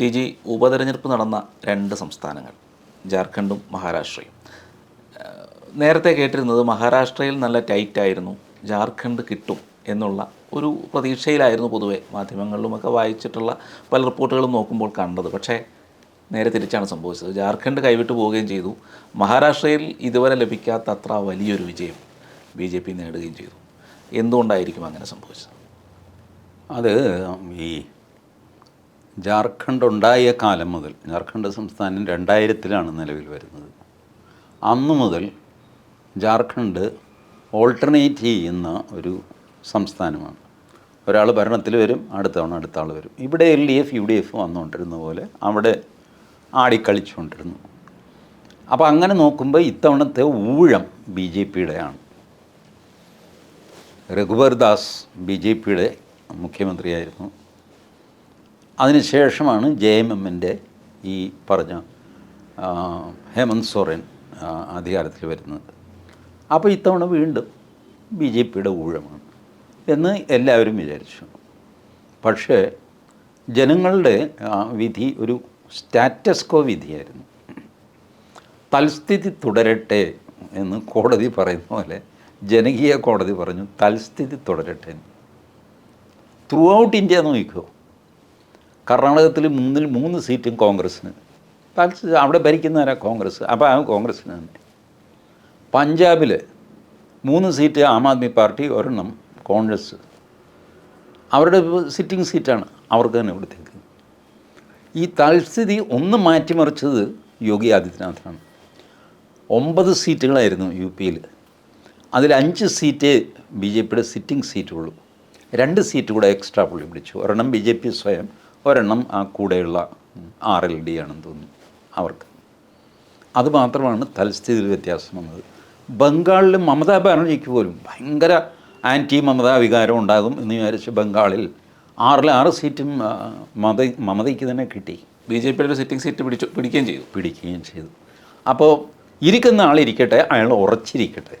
T G ഉപതെരഞ്ഞെടുപ്പ് നടന്ന രണ്ട് സംസ്ഥാനങ്ങൾ ജാർഖണ്ഡും മഹാരാഷ്ട്രയും. നേരത്തെ കേട്ടിരുന്നത് മഹാരാഷ്ട്രയിൽ നല്ല ടൈറ്റായിരുന്നു ജാർഖണ്ഡ് കിട്ടും എന്നുള്ള ഒരു പ്രതീക്ഷയിലായിരുന്നു പൊതുവെ മാധ്യമങ്ങളിലുമൊക്കെ വായിച്ചിട്ടുള്ള പല റിപ്പോർട്ടുകളും നോക്കുമ്പോൾ കണ്ടത്. പക്ഷേ നേരെ തിരിച്ചാണ് സംഭവിച്ചത്. ജാർഖണ്ഡ് കൈവിട്ടു പോവുകയും ചെയ്തു. മഹാരാഷ്ട്രയിൽ ഇതുവരെ ലഭിക്കാത്ത അത്ര വലിയൊരു വിജയം ബി ജെ പി നേടുകയും ചെയ്തു. എന്തുകൊണ്ടായിരിക്കും അങ്ങനെ സംഭവിച്ചത്? അത് ഈ ജാർഖണ്ഡ് ഉണ്ടായ കാലം മുതൽ ജാർഖണ്ഡ് സംസ്ഥാനം രണ്ടായിരത്തിലാണ് നിലവിൽ വരുന്നത്. അന്നു മുതൽ ജാർഖണ്ഡ് ഓൾട്ടർനേറ്റ് ചെയ്യുന്ന ഒരു സംസ്ഥാനമാണ്. ഒരാൾ ഭരണത്തിൽ വരും അടുത്ത തവണ അടുത്ത ആൾ വരും. ഇവിടെ L D F U D F വന്നുകൊണ്ടിരുന്ന പോലെ അവിടെ ആടിക്കളിച്ചുകൊണ്ടിരുന്നു. അപ്പോൾ അങ്ങനെ നോക്കുമ്പോൾ ഇത്തവണത്തെ ഊഴം ബി ജെ പിയുടെയാണ്. രഘുബർ ബി ജെ പിയുടെ മുഖ്യമന്ത്രിയായിരുന്നു. അതിനുശേഷമാണ് ജെ എം എമ്മിന്റെ ഈ പറഞ്ഞ ഹേമന്ത് സോറൻ അധികാരത്തിൽ വരുന്നത്. അപ്പോൾ ഇത്തവണ വീണ്ടും ബി ജെ പിയുടെ ഊഴമാണ് എന്ന് എല്ലാവരും വിചാരിച്ചു. പക്ഷേ ജനങ്ങളുടെ വിധി ഒരു സ്റ്റാറ്റസ്കോ വിധിയായിരുന്നു. തൽസ്ഥിതി തുടരട്ടെ എന്ന് കോടതി പറയുന്ന പോലെ ജനകീയ കോടതി പറഞ്ഞു തൽസ്ഥിതി തുടരട്ടെ ത്രൂ ഔട്ട് ഇന്ത്യ നോക്കിക്കോ. കർണാടകത്തിൽ മൂന്നിൽ മൂന്ന് സീറ്റും കോൺഗ്രസ്സിന്. തൽസ്ഥിതി അവിടെ ഭരിക്കുന്നവരാ കോൺഗ്രസ്. അപ്പോൾ ആ കോൺഗ്രസ്സിന് തന്നെ. പഞ്ചാബിൽ മൂന്ന് സീറ്റ് ആം ആദ്മി പാർട്ടി ഒരെണ്ണം കോൺഗ്രസ്. അവരുടെ സിറ്റിംഗ് സീറ്റാണ് അവർക്ക് തന്നെ ഇവിടുത്തേക്ക്. ഈ തൽസ്ഥിതി ഒന്ന് മാറ്റിമറിച്ചത് യോഗി ആദിത്യനാഥാണ് ഒമ്പത് സീറ്റുകളായിരുന്നു യു പിയിൽ അതിൽ അഞ്ച് സീറ്റ് ബി ജെ പിയുടെ സിറ്റിംഗ് സീറ്റുള്ളൂ രണ്ട് സീറ്റ് കൂടെ എക്സ്ട്രാ പുള്ളി പിടിച്ചു. ഒരെണ്ണം ബി ജെ പി സ്വയം ഒരെണ്ണം ആ കൂടെയുള്ള ആർ എൽ ഡി ആണെന്ന് തോന്നുന്നു അവർക്ക്. അത് മാത്രമാണ് തൽസ്ഥിതിയിൽ വ്യത്യാസം വന്നത്. ബംഗാളിൽ മമതാ ബാനർജിക്ക് പോലും ഭയങ്കര ആന്റി മമതാ വികാരം ഉണ്ടാകും എന്ന് വിചാരിച്ച് ബംഗാളിൽ ആറിൽ ആറ് സീറ്റും മത മമതയ്ക്ക് തന്നെ കിട്ടി. ബി ജെ പിയുടെ സിറ്റിംഗ് സീറ്റ് പിടിച്ചു പിടിക്കുകയും ചെയ്തു. പിടിക്കുകയും ചെയ്തു. അപ്പോൾ ഇരിക്കുന്ന ആളിരിക്കട്ടെ അയാൾ ഉറച്ചിരിക്കട്ടെ.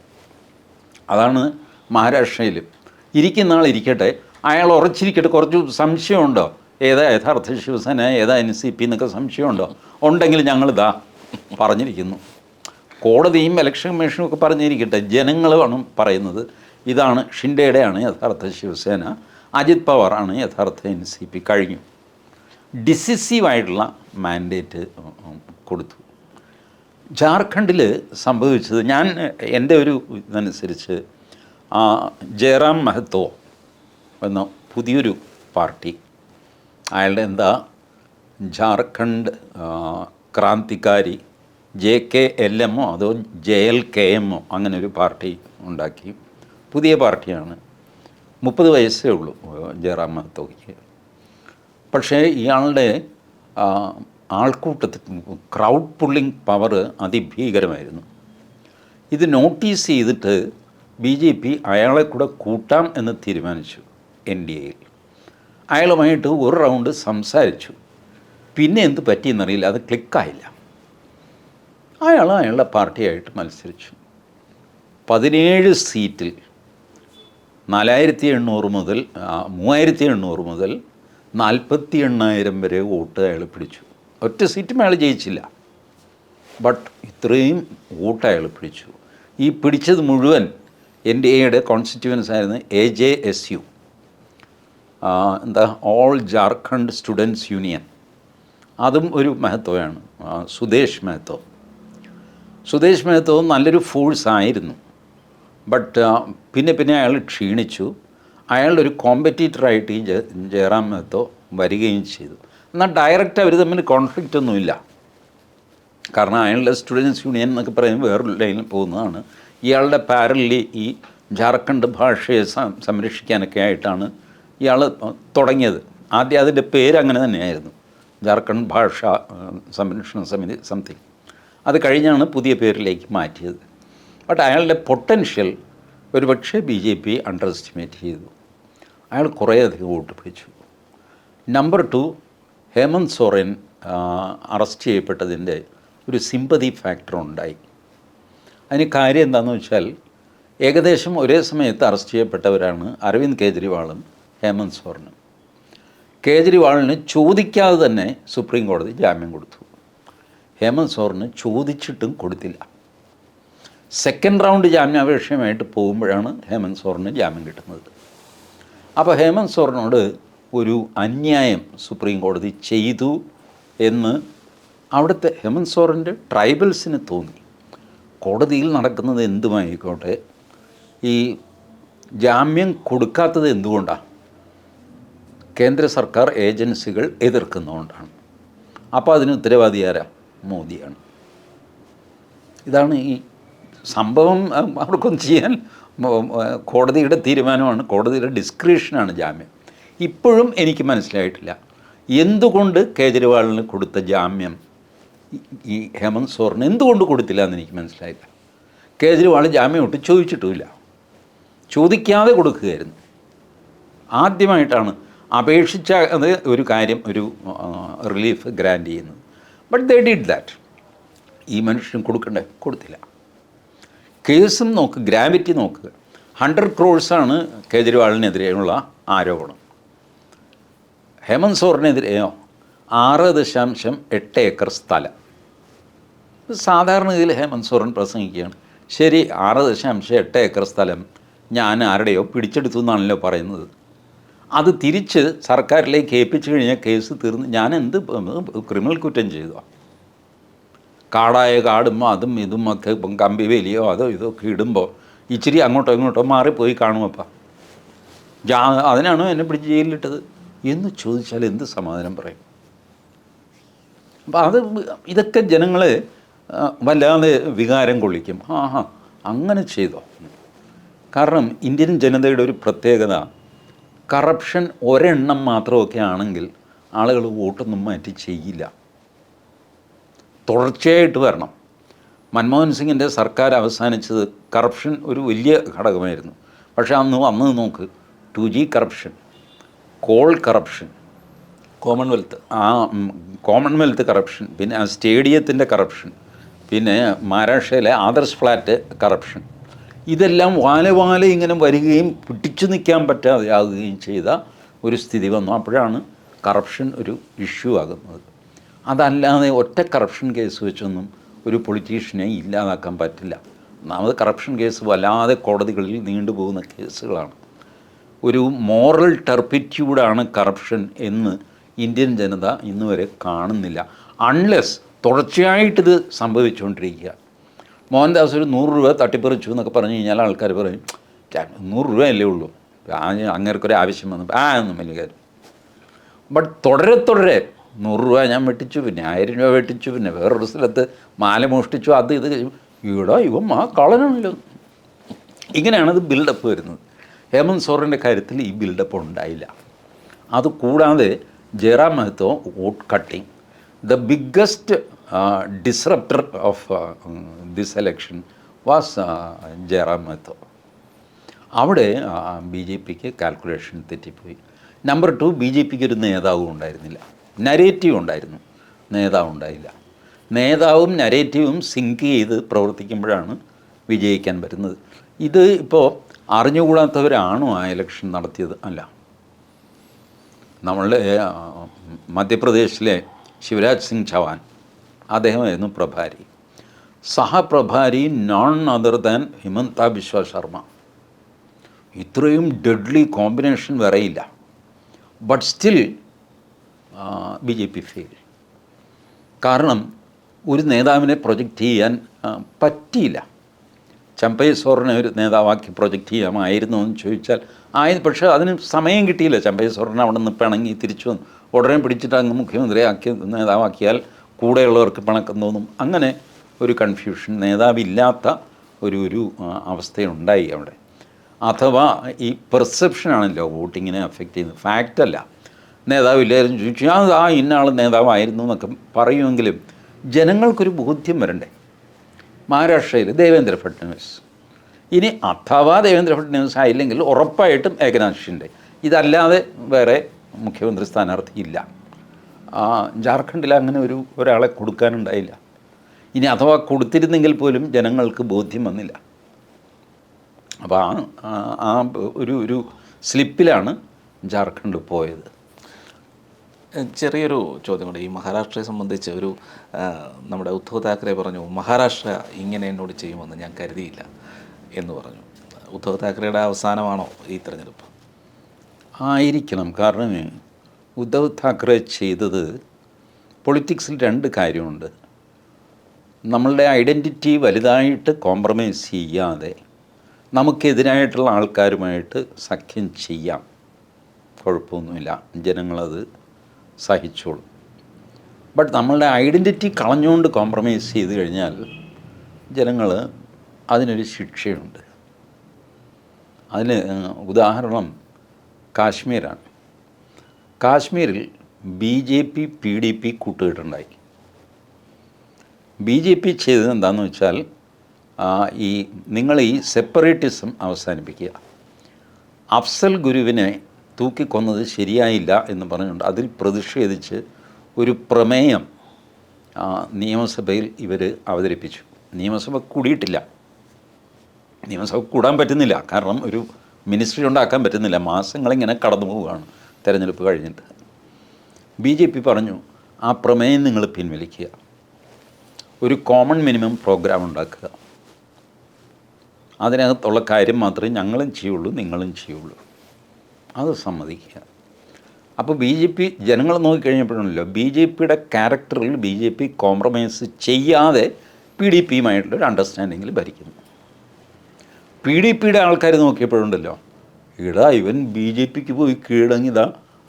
അതാണ് മഹാരാഷ്ട്രയിലും. ഇരിക്കുന്ന ആളിരിക്കട്ടെ അയാൾ ഉറച്ചിരിക്കട്ടെ. കുറച്ച് സംശയമുണ്ടോ? ഏതാ യഥാർത്ഥ ശിവസേന ഏതാ എൻ സി പി എന്നൊക്കെ സംശയമുണ്ടോ? ഉണ്ടെങ്കിൽ ഞങ്ങളിതാ പറഞ്ഞിരിക്കുന്നു. കോടതിയും ഇലക്ഷൻ കമ്മീഷനും ഒക്കെ പറഞ്ഞിരിക്കട്ടെ ജനങ്ങളാണ് പറയുന്നത്. ഇതാണ് ഷിൻഡേയുടെയാണ് യഥാർത്ഥ ശിവസേന അജിത് പവാറാണ് യഥാർത്ഥ എൻ സി പി കഴിഞ്ഞു. ഡിസിസീവായിട്ടുള്ള മാൻഡേറ്റ് കൊടുത്തു. ജാർഖണ്ഡിൽ സംഭവിച്ചത് ഞാൻ എന്റെ ഒരു ഇതനുസരിച്ച് ജയറാം മഹത്തോ എന്ന പുതിയൊരു പാർട്ടി അയാളുടെ എന്താ? Jharkhand Krantikari J K L എമ്മോ അതോ ജെ എൽ കെ എമ്മോ അങ്ങനെ ഒരു പാർട്ടി ഉണ്ടാക്കി. പുതിയ പാർട്ടിയാണ്. മുപ്പത് വയസ്സേ ഉള്ളൂ ജയറാം മഹത്തോയ്ക്ക് പക്ഷേ ഇയാളുടെ ആൾക്കൂട്ടത്തിൽ ക്രൗഡ് പുള്ളിങ് പവർ അതിഭീകരമായിരുന്നു. ഇത് നോട്ടീസ് ചെയ്തിട്ട് ബി ജെ പി അയാളെ കൂടെ കൂട്ടാം എന്ന് തീരുമാനിച്ചു എൻ ഡി എയിൽ. അയാളുമായിട്ട് ഒരു റൗണ്ട് സംസാരിച്ചു. പിന്നെ എന്ത് പറ്റിയെന്നറിയില്ല അത് ക്ലിക്കായില്ല. അയാൾ അയാളുടെ പാർട്ടിയായിട്ട് മത്സരിച്ചു. പതിനേഴ് സീറ്റിൽ നാലായിരത്തി എണ്ണൂറ് മുതൽ മൂവായിരത്തി എണ്ണൂറ് മുതൽ നാൽപ്പത്തി എണ്ണായിരം വരെ വോട്ട് അയാൾ പിടിച്ചു. ഒറ്റ സീറ്റും അയാൾ ജയിച്ചില്ല. ബട്ട് ഇത്രയും വോട്ട് അയാൾ പിടിച്ചു. ഈ പിടിച്ചത് മുഴുവൻ എൻ ഡി എയുടെ കോൺസ്റ്റിറ്റ്യുവൻസ് ആയിരുന്നു എ ജെ എസ് യു എന്താ ഓൾ ജാർഖണ്ഡ് സ്റ്റുഡൻസ് യൂണിയൻ അതും ഒരു മഹത്വമാണ്. സുദേഷ് സുദേശ് സുദേഷ് മെഹത്തോ നല്ലൊരു ഫോഴ്സ് ആയിരുന്നു. ബട്ട് പിന്നെ പിന്നെ അയാൾ ക്ഷീണിച്ചു. അയാളുടെ ഒരു കോമ്പറ്റീറ്ററായിട്ട് ഈ ജയ ജയറാം മഹത്തോ വരികയും ചെയ്തു. എന്നാൽ ഡയറക്റ്റ് അവർ തമ്മിൽ കോൺഫ്ലിക്റ്റ് ഒന്നുമില്ല. കാരണം അയാളുടെ സ്റ്റുഡൻസ് യൂണിയൻ എന്നൊക്കെ പറയുമ്പോൾ വേറൊരു ലൈനിൽ പോകുന്നതാണ്. ഇയാളുടെ പാരലി ഈ ജാർഖണ്ഡ് ഭാഷയെ സംരക്ഷിക്കാനൊക്കെ ആയിട്ടാണ് ഇയാൾ തുടങ്ങിയത്. ആദ്യം അതിന്റെ പേര് അങ്ങനെ തന്നെയായിരുന്നു. ജാർഖണ്ഡ് ഭാഷ സംരക്ഷണ സമിതി സംതിങ്. അത് കഴിഞ്ഞാണ് പുതിയ പേരിലേക്ക് മാറ്റിയത്. ബട്ട് അയാളുടെ പൊട്ടൻഷ്യൽ ഒരുപക്ഷെ B J P underestimate ചെയ്തു. അയാൾ കുറേയധികം വോട്ട് പിടിച്ചു. Number two Hemant Soren arrest ചെയ്യപ്പെട്ടതിന്റെ ഒരു സിമ്പതി ഫാക്ടർ ഉണ്ടായി. അതിന് കാര്യം എന്താണെന്ന് വെച്ചാൽ ഏകദേശം ഒരേ സമയത്ത് അറസ്റ്റ് ചെയ്യപ്പെട്ടവരാണ് അരവിന്ദ് കെജ്രിവാളും ഹേമന്ത് സോറിന്. കേജ്രിവാളിന് ചോദിക്കാതെ തന്നെ സുപ്രീം കോടതി ജാമ്യം കൊടുത്തു. ഹേമന്ത് സോറിന് ചോദിച്ചിട്ടും കൊടുത്തില്ല. സെക്കൻഡ് റൗണ്ട് ജാമ്യാപേക്ഷയുമായിട്ട് പോകുമ്പോഴാണ് ഹേമന്ത് സോറിന് ജാമ്യം കിട്ടുന്നത്. അപ്പോൾ ഹേമന്ത് സോറിനോട് ഒരു അന്യായം സുപ്രീം കോടതി ചെയ്തു എന്ന് അവിടുത്തെ ഹേമന്ത് സോറിന്റെ ട്രൈബൽസിന് തോന്നി. കോടതിയിൽ നടക്കുന്നത് എന്തുമായിക്കോട്ടെ? ഈ ജാമ്യം കൊടുക്കാത്തത് എന്തുകൊണ്ടാണ് കേന്ദ്ര സർക്കാർ ഏജൻസികൾ എതിർക്കുന്നതുകൊണ്ടാണ് അപ്പോൾ അതിന് ഉത്തരവാദി ആരാ മോദിയാണ്. ഇതാണ് ഈ സംഭവം അവർക്കൊന്നും ചെയ്യാൻ കോടതിയുടെ തീരുമാനമാണ് കോടതിയുടെ ഡിസ്ക്രിപ്ഷനാണ് ജാമ്യം. ഇപ്പോഴും എനിക്ക് മനസ്സിലായിട്ടില്ല. എന്തുകൊണ്ട് കേജ്രിവാളിന് കൊടുത്ത ജാമ്യം? ഈ ഹേമന്ത് സോറിന് എന്തുകൊണ്ട് കൊടുത്തില്ല എന്ന് എനിക്ക് മനസ്സിലായില്ല. കേജ്രിവാൾ ജാമ്യം ഒട്ട് ചോദിച്ചിട്ടുമില്ല. ചോദിക്കാതെ കൊടുക്കുകയായിരുന്നു. ആദ്യമായിട്ടാണ് അപേക്ഷിച്ച അത് ഒരു കാര്യം ഒരു റിലീഫ് ഗ്രാൻഡ് ചെയ്യുന്നത് ബട്ട് ദേ ഡിഡ് ദാറ്റ് ഈ മനുഷ്യൻ കൊടുക്കണ്ടേ? കൊടുത്തില്ല. കേസും നോക്ക് ഗ്രാവിറ്റി നോക്കുക ഹൺഡ്രഡ് ക്രോഴ്സാണ് കേജ്രിവാളിനെതിരെയുള്ള ആരോപണം. ഹേമന്ത് സോറിനെതിരെയോ ആറ് ദശാംശം എട്ട് ഏക്കർ സ്ഥലം. സാധാരണഗതിയിൽ ഹേമന്ത് സോറൻ പ്രസംഗിക്കുകയാണ്. ശരി ആറ് ദശാംശം എട്ട് ഏക്കർ സ്ഥലം ഞാൻ ആരുടെയോ പിടിച്ചെടുത്തു എന്നാണല്ലോ പറയുന്നത്. അത് തിരിച്ച് സർക്കാരിലേക്ക് ഏൽപ്പിച്ചു കഴിഞ്ഞാൽ കേസ് തീർന്ന് ഞാൻ എന്ത് ക്രിമിനൽ കുറ്റം ചെയ്തോ? കാടായ കാടും അതും ഇതും ഒക്കെ ഇപ്പം കമ്പി വേലിയോ അതോ ഇതോ ഒക്കെ ഇടുമ്പോൾ ഇച്ചിരി അങ്ങോട്ടോ ഇങ്ങോട്ടോ മാറിപ്പോയി കാണുമപ്പം. ജാ അതിനാണോ എന്നെ പിടിച്ച് ജയിലിലിട്ടത്? എന്ന് ചോദിച്ചാൽ എന്ത് സമാധാനം പറയും? അപ്പം അത് ഇതൊക്കെ ജനങ്ങളെ ആ, വല്ലാതെ വികാരം കൊള്ളിക്കും. ആ അങ്ങനെ ചെയ്തോ? കാരണം ഇന്ത്യൻ ജനതയുടെ ഒരു പ്രത്യേകത കറപ്ഷൻ ഒരെണ്ണം മാത്രമൊക്കെ ആണെങ്കിൽ ആളുകൾ വോട്ടൊന്നും മാറ്റി ചെയ്യില്ല. തുടർച്ചയായിട്ട് വരണം. മൻമോഹൻ സിംഗിന്റെ സർക്കാർ അവസാനിച്ചത് കറപ്ഷൻ ഒരു വലിയ ഘടകമായിരുന്നു. പക്ഷേ അന്ന് വന്നത് നോക്ക് two G corruption coal corruption commonwealth ആ കോമൺവെൽത്ത് കറപ്ഷൻ പിന്നെ സ്റ്റേഡിയത്തിന്റെ കറപ്ഷൻ പിന്നെ മഹാരാഷ്ട്രയിലെ ആദർശ് ഫ്ലാറ്റ് കറപ്ഷൻ ഇതെല്ലാം വാല വാല ഇങ്ങനെ വരികയും പിടിച്ചു നിൽക്കാൻ പറ്റാതെ ആകുകയും ചെയ്ത ഒരു സ്ഥിതി വന്നു. അപ്പോഴാണ് കറപ്ഷൻ ഒരു ഇഷ്യൂ ആകുന്നത്. അതല്ലാതെ ഒറ്റ കറപ്ഷൻ കേസ് വെച്ചൊന്നും ഒരു പൊളിറ്റീഷ്യനെ ഇല്ലാതാക്കാൻ പറ്റില്ല. ഒന്നാമത് കറപ്ഷൻ കേസ് വല്ലാതെ കോടതികളിൽ നീണ്ടുപോകുന്ന കേസുകളാണ്. ഒരു മോറൽ ടെർപ്പിറ്റ്യൂഡാണ് കറപ്ഷൻ എന്ന് ഇന്ത്യൻ ജനത ഇന്നുവരെ കാണുന്നില്ല. അൺലെസ് തുടർച്ചയായിട്ടിത് സംഭവിച്ചുകൊണ്ടിരിക്കുക. മോഹൻദാസ് ഒരു നൂറ് രൂപ തട്ടിപ്പറിച്ചു എന്നൊക്കെ പറഞ്ഞു കഴിഞ്ഞാൽ ആൾക്കാർ പറയും "ഛെ, നൂറ് രൂപയല്ലേ ഉള്ളൂ. അങ്ങേർക്കൊരു ആവശ്യം വന്നു. ആ ഒന്നും വലിയ കാര്യം. ബട്ട് തുടരെ തുടരെ നൂറ് രൂപ ഞാൻ വെട്ടിച്ചു പിന്നെ ആയിരം രൂപ വെട്ടിച്ചു പിന്നെ വേറൊരു സ്ഥലത്ത് മാല മോഷ്ടിച്ചു അത് ഇത് ഇവിടെ ഇവൻ ആ കളനാണല്ലോ ഇങ്ങനെയാണ് ഇത് ബിൽഡപ്പ് വരുന്നത്. ഹേമന്ത് സോറിന്റെ കാര്യത്തിൽ ഈ ബിൽഡപ്പ് ഉണ്ടായില്ല. അതുകൂടാതെ Jairam Mahato vote cutting the biggest disruptor of this election was Jairam Mahato അവിടെ ബി ജെ പിക്ക് കാൽക്കുലേഷൻ തെറ്റിപ്പോയി. നമ്പർ ടു ബി ജെ പിക്ക് ഒരു നേതാവും ഉണ്ടായിരുന്നില്ല. നരേറ്റീവ് ഉണ്ടായിരുന്നു. നേതാവ് ഉണ്ടായില്ല. നേതാവും നരേറ്റീവും സിങ്ക് ചെയ്ത് പ്രവർത്തിക്കുമ്പോഴാണ് വിജയിക്കാൻ വരുന്നത് ഇത് ഇപ്പോൾ അറിഞ്ഞുകൂടാത്തവരാണോ ആ ഇലക്ഷൻ നടത്തിയത്? അല്ല. നമ്മളുടെ മധ്യപ്രദേശിലെ ശിവരാജ് സിംഗ് ചൗഹാൻ അദ്ദേഹമായിരുന്നു പ്രഭാരി. സഹപ്രഭാരി none other than Himanta Biswa Sarma. ഇത്രയും deadly combination വരെയില്ല but still B J P fail കാരണം ഒരു നേതാവിനെ പ്രൊജക്റ്റ് ചെയ്യാൻ പറ്റിയില്ല. ചമ്പൈ സോറിനെ ഒരു നേതാവാക്കി പ്രൊജക്റ്റ് ചെയ്യാമായിരുന്നു എന്ന് ചോദിച്ചാൽ ആയത് പക്ഷേ അതിന് സമയം കിട്ടിയില്ല. ചമ്പൈ അവിടെ നിന്ന് തിരിച്ചു വന്നു. ഉടനെ പിടിച്ചിട്ട് അങ്ങ് മുഖ്യമന്ത്രിയാക്കി നേതാവാക്കിയാൽ കൂടെയുള്ളവർക്ക് പിണക്കം തോന്നും. അങ്ങനെ ഒരു കൺഫ്യൂഷൻ നേതാവില്ലാത്ത ഒരു ഒരു അവസ്ഥയുണ്ടായി അവിടെ. അഥവാ ഈ പെർസെപ്ഷനാണല്ലോ വോട്ടിങ്ങിനെ അഫക്റ്റ് ചെയ്യുന്നത്. ഫാക്റ്റല്ല നേതാവില്ലായിരുന്നു ചോദിച്ചു ഞാൻ ആ ഇന്ന ആൾ നേതാവായിരുന്നു എന്നൊക്കെ പറയുമെങ്കിലും ജനങ്ങൾക്കൊരു ബോധ്യം വരണ്ടേ? മഹാരാഷ്ട്രയിൽ ദേവേന്ദ്ര ഫഡ്നവിസ്. ഇനി അഥവാ ദേവേന്ദ്ര ഫഡ്നവിസ് ആയില്ലെങ്കിൽ ഉറപ്പായിട്ടും ഏകനാഥ് ഷിൻഡെ ഇതല്ലാതെ വേറെ മുഖ്യമന്ത്രി സ്ഥാനാർത്ഥിയില്ല. ജാർഖണ്ഡിൽ അങ്ങനെ ഒരു ഒരാളെ കൊടുക്കാനുണ്ടായില്ല. ഇനി അഥവാ കൊടുത്തിരുന്നെങ്കിൽ പോലും ജനങ്ങൾക്ക് ബോധ്യം വന്നില്ല. അപ്പോൾ ആ- ആ ഒരു ഒരു സ്ലിപ്പിലാണ് ജാർഖണ്ഡ് പോയത്. ചെറിയൊരു ചോദ്യം കൂടെ. ഈ മഹാരാഷ്ട്രയെ സംബന്ധിച്ച് ഒരു നമ്മുടെ ഉദ്ധവ് താക്കറെ പറഞ്ഞു മഹാരാഷ്ട്ര ഇങ്ങനെ എന്നോട് ചെയ്യുമെന്ന് ഞാൻ കരുതിയില്ല എന്ന് പറഞ്ഞു. ഉദ്ധവ് താക്കറെയുടെ അവസാനമാണോ ഈ തെരഞ്ഞെടുപ്പ്? ആയിരിക്കണം. കാരണം ഉദ്ധവ് താക്കറെ ചെയ്തത് പൊളിറ്റിക്സിൽ രണ്ട് കാര്യമുണ്ട്. നമ്മളുടെ ഐഡന്റിറ്റി വലുതായിട്ട് കോംപ്രമൈസ് ചെയ്യാതെ നമുക്കെതിരായിട്ടുള്ള ആൾക്കാരുമായിട്ട് സഖ്യം ചെയ്യാം. കുഴപ്പമൊന്നുമില്ല. ജനങ്ങളത് സഹിച്ചോളും. ബട്ട് നമ്മളുടെ ഐഡന്റിറ്റി കളഞ്ഞുകൊണ്ട് കോംപ്രമൈസ് ചെയ്ത് കഴിഞ്ഞാൽ ജനങ്ങൾ അതിനൊരു ശിക്ഷയുണ്ട്. അതിന് ഉദാഹരണം കാശ്മീരാണ്. കാശ്മീരിൽ B J P P D P കൂട്ടുകെട്ടുണ്ടായി. B J P ചെയ്തത് എന്താണെന്ന് വെച്ചാൽ ഈ നിങ്ങൾ ഈ സെപ്പറേറ്റിസം അവസാനിപ്പിക്കുക. അഫ്സൽ ഗുരുവിനെ തൂക്കിക്കൊന്നത് ശരിയായില്ല എന്ന് പറഞ്ഞുകൊണ്ട് അതിൽ പ്രതിഷേധിച്ച് ഒരു പ്രമേയം നിയമസഭയിൽ ഇവർ അവതരിപ്പിച്ചു. നിയമസഭ കൂടിയിട്ടില്ല. നിയമസഭ കൂടാൻ പറ്റുന്നില്ല. കാരണം ഒരു മിനിസ്ട്രി ഉണ്ടാക്കാൻ പറ്റുന്നില്ല. മാസങ്ങളിങ്ങനെ കടന്നു പോവുകയാണ് തെരഞ്ഞെടുപ്പ് കഴിഞ്ഞിട്ട്. ബി ജെ പി പറഞ്ഞു ആ പ്രമേയം നിങ്ങൾ പിൻവലിക്കുക. ഒരു കോമൺ മിനിമം പ്രോഗ്രാം ഉണ്ടാക്കുക. അതിനകത്തുള്ള കാര്യം മാത്രമേ ഞങ്ങളും ചെയ്യുള്ളൂ നിങ്ങളും ചെയ്യുള്ളൂ. അത് സമ്മതിക്കുക. അപ്പോൾ ബി ജെ പി ജനങ്ങൾ നോക്കിക്കഴിഞ്ഞപ്പോഴാണല്ലോ ബി ജെ പിയുടെ ക്യാരക്ടറിൽ ബി ജെ പി കോംപ്രമൈസ് ചെയ്യാതെ പി ഡി പിയുമായിട്ടുള്ളൊരു അണ്ടർസ്റ്റാൻഡിങ്ങിൽ ഭരിക്കുന്നു. പി ഡി പിയുടെ ആൾക്കാർ നോക്കിയപ്പോഴുണ്ടല്ലോ. ഇടാ ഇവൻ ബി ജെ പിക്ക് പോയി കീഴടങ്ങിയതാ.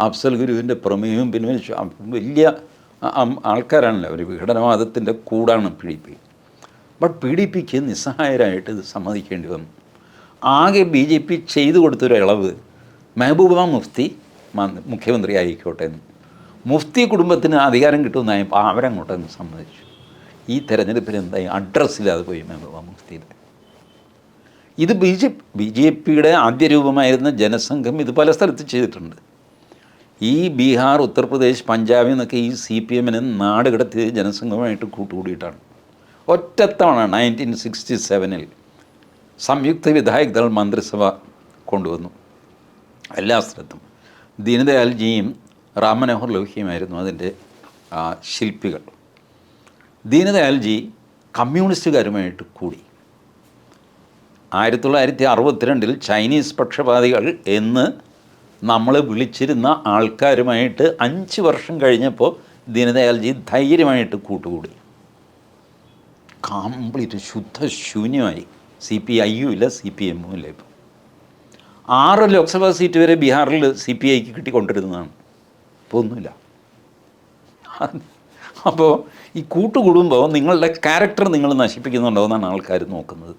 അഫ്സൽ ഗുരുവിന്റെ പ്രമേയവും പിന്നെ വലിയ ആൾക്കാരാണല്ലോ. ഒരു വിഘടനവാദത്തിന്റെ കൂടാണ് P D P. But P D പിക്ക് നിസ്സഹായരായിട്ട് ഇത് സമ്മതിക്കേണ്ടി വന്നു. ആകെ ബി ജെ പി ചെയ്തു കൊടുത്തൊരു ഇളവ് മെഹബൂബ മുഫ്തി മുഖ്യമന്ത്രി ആയിക്കോട്ടെ എന്ന്. മുഫ്തി കുടുംബത്തിന് അധികാരം കിട്ടുമെന്നായപ്പോൾ അവരങ്ങോട്ടങ്ങ് സമ്മതിച്ചു. ഈ തെരഞ്ഞെടുപ്പിൽ എന്തായി അഡ്രസ്സില്ലാതെ പോയി മെഹബൂബ മുഫ്തിയുടെ. ഇത് ബി ജെ ബി ജെ പിയുടെ ആദ്യ രൂപമായിരുന്ന ജനസംഘം ഇത് പല സ്ഥലത്ത് ചെയ്തിട്ടുണ്ട്. ഈ ബീഹാർ ഉത്തർപ്രദേശ് പഞ്ചാബിൽ നിന്നൊക്കെ ഈ സി പി എമ്മിനെ നാട് കിടത്തിയത് ജനസംഘമായിട്ട് കൂട്ടുകൂടിയിട്ടാണ്. ഒറ്റത്തവണ നയന്റീൻ സിക്സ്റ്റി സെവനിൽ സംയുക്ത വിധായക് ദൾ മന്ത്രിസഭ കൊണ്ടുവന്നു. എല്ലാ സ്ഥലത്തും. ദീനദയാൽജിയും റാം മനോഹർ ലോഹിയുമായിരുന്നു അതിന്റെ ശില്പികൾ. ദീനദയാൽജി കമ്മ്യൂണിസ്റ്റുകാരുമായിട്ട് കൂടി. ആയിരത്തി തൊള്ളായിരത്തി അറുപത്തിരണ്ടിൽ ചൈനീസ് പക്ഷപാതികൾ എന്ന് നമ്മൾ വിളിച്ചിരുന്ന ആൾക്കാരുമായിട്ട് അഞ്ച് വർഷം കഴിഞ്ഞപ്പോൾ ദീനദയാൽജി ധൈര്യമായിട്ട് കൂട്ടുകൂടി. കംപ്ലീറ്റ് ശുദ്ധ ശൂന്യമായി സി പി ഐയും ഇല്ല സി പി എമ്മും ഇല്ല ഇപ്പോൾ ആറ് ലോക്സഭാ സീറ്റ് വരെ ബീഹാറിൽ സി പി ഐക്ക് കിട്ടിക്കൊണ്ടിരുന്നതാണ്. ഇപ്പോൾ ഒന്നുമില്ല. അപ്പോൾ ഈ കൂട്ടുകൂടുമ്പോൾ നിങ്ങളുടെ ക്യാരക്ടർ നിങ്ങൾ നശിപ്പിക്കുന്നുണ്ടോ എന്നാണ് ആൾക്കാർ നോക്കുന്നത്.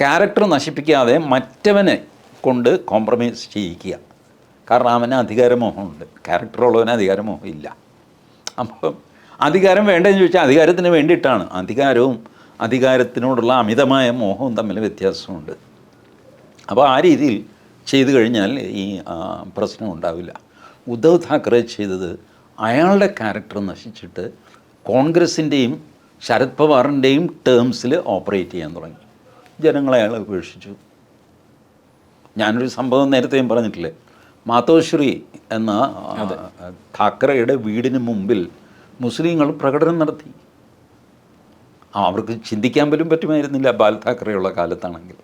ക്യാരക്ടർ നശിപ്പിക്കാതെ മറ്റവനെ കൊണ്ട് കോംപ്രമൈസ് ചെയ്യിക്കുക. കാരണം അവന് അധികാരമോഹമുണ്ട്. ക്യാരക്ടറുള്ളവന് അധികാരമോഹം ഇല്ല അപ്പം അധികാരം വേണ്ടതെന്ന് ചോദിച്ചാൽ അധികാരത്തിന് വേണ്ടിയിട്ടാണ്. അധികാരവും അധികാരത്തിനോടുള്ള അമിതമായ മോഹവും തമ്മിൽ വ്യത്യാസമുണ്ട്. അപ്പോൾ ആ രീതിയിൽ ചെയ്തു കഴിഞ്ഞാൽ ഈ പ്രശ്നം ഉണ്ടാവില്ല. ഉദ്ധവ് താക്കറെ ചെയ്തത് അയാളുടെ ക്യാരക്ടർ നശിച്ചിട്ട് കോൺഗ്രസിന്റെയും ശരത് പവാറിന്റെയും ടേംസിൽ ഓപ്പറേറ്റ് ചെയ്യാൻ തുടങ്ങി. ജനങ്ങളെ അയാൾ ഉപേക്ഷിച്ചു. ഞാനൊരു സംഭവം നേരത്തെയും പറഞ്ഞിട്ടില്ലേ? മാതോശ്രീ എന്ന താക്കറയുടെ വീടിന് മുമ്പിൽ മുസ്ലിങ്ങൾ പ്രകടനം നടത്തി. അവർക്ക് ചിന്തിക്കാൻ പോലും പറ്റുമായിരുന്നില്ല ബാൽ താക്കറെയുള്ള കാലത്താണെങ്കിൽ.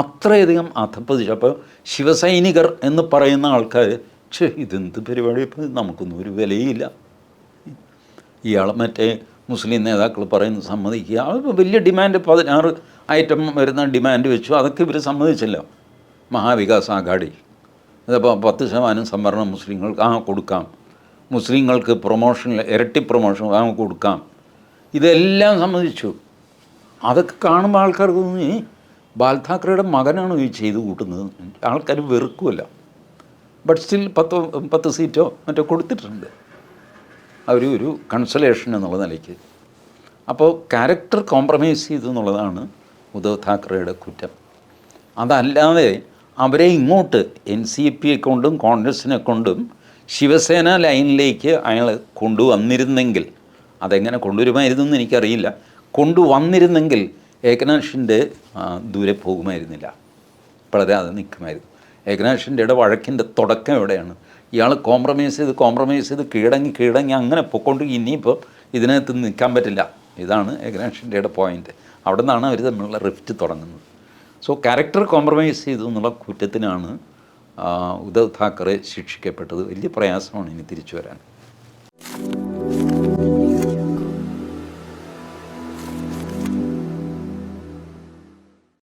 അത്രയധികം അധപ്പതിച്ചു അപ്പോൾ ശിവസൈനികർ എന്ന് പറയുന്ന ആൾക്കാർ പക്ഷേ ഇതെന്ത് പരിപാടി? ഇപ്പം നമുക്കൊന്നും ഒരു വിലയില്ല. ഇയാൾ മറ്റേ മുസ്ലിം നേതാക്കൾ പറയുന്നത് സമ്മതിക്കുക. അത് വലിയ ഡിമാൻഡ് പതിനാറ് ഐറ്റം വരുന്ന ഡിമാൻഡ് വെച്ചു. അതൊക്കെ ഇവർ സമ്മതിച്ചില്ല. മഹാവികാസ് ആഘാടി. അതപ്പോൾ പത്ത് ശതമാനം സംവരണം മുസ്ലിങ്ങൾക്ക് ആ കൊടുക്കാം. മുസ്ലിങ്ങൾക്ക് പ്രൊമോഷൻ ഇരട്ടി പ്രൊമോഷൻ ആ കൊടുക്കാം. ഇതെല്ലാം സമ്മതിച്ചു. അതൊക്കെ കാണുമ്പോൾ ആൾക്കാർക്ക് തോന്നി "ഏ, ബാൽ താക്കറയുടെ മകനാണ് ഈ ചെയ്ത് കൂട്ടുന്നത്? ആൾക്കാർ വെറുക്കുമല്ല ബട്ട് സ്റ്റിൽ പത്ത് പത്ത് സീറ്റോ മറ്റോ കൊടുത്തിട്ടുണ്ട്. അവർ ഒരു കൺസലേഷൻ എന്നുള്ള നിലയ്ക്ക്. അപ്പോൾ ക്യാരക്ടർ കോംപ്രമൈസ് ചെയ്തു എന്നുള്ളതാണ് ഉദ്ധവ് താക്കറെയുടെ കുറ്റം. അതല്ലാതെ അവരെ ഇങ്ങോട്ട് എൻ സി പിയെ കൊണ്ടും കോൺഗ്രസിനെ കൊണ്ടും ശിവസേന ലൈനിലേക്ക് അയാൾ കൊണ്ടുവന്നിരുന്നെങ്കിൽ അതെങ്ങനെ കൊണ്ടുവരുമായിരുന്നു എന്ന് എനിക്കറിയില്ല. കൊണ്ടുവന്നിരുന്നെങ്കിൽ ഏകനാഥിന്റെ ദൂരെ പോകുമായിരുന്നില്ല. വളരെ അത് നിൽക്കുമായിരുന്നു. ഏകനാഥിന്റെ വഴക്കിന്റെ തുടക്കം എവിടെയാണ്? ഇയാൾ കോംപ്രമൈസ് ചെയ്ത് കോംപ്രമൈസ് ചെയ്ത് കീഴടങ്ങി കീഴടങ്ങി അങ്ങനെ പൊക്കൊണ്ട് ഇനിയിപ്പോൾ ഇതിനകത്ത് നിൽക്കാൻ പറ്റില്ല. ഇതാണ് ഏകനാഥിന്റെ പോയിന്റ്. അവിടെ നിന്നാണ് അവർ തമ്മിലുള്ള റിഫ്റ്റ് തുടങ്ങുന്നത്. സോ ക്യാരക്ടർ കോംപ്രമൈസ് ചെയ്തു എന്നുള്ള കുറ്റത്തിനാണ് ഉദ്ധവ് താക്കറെ ശിക്ഷിക്കപ്പെട്ടത്. വലിയ പ്രയാസമാണ് ഇനി തിരിച്ചു വരാൻ.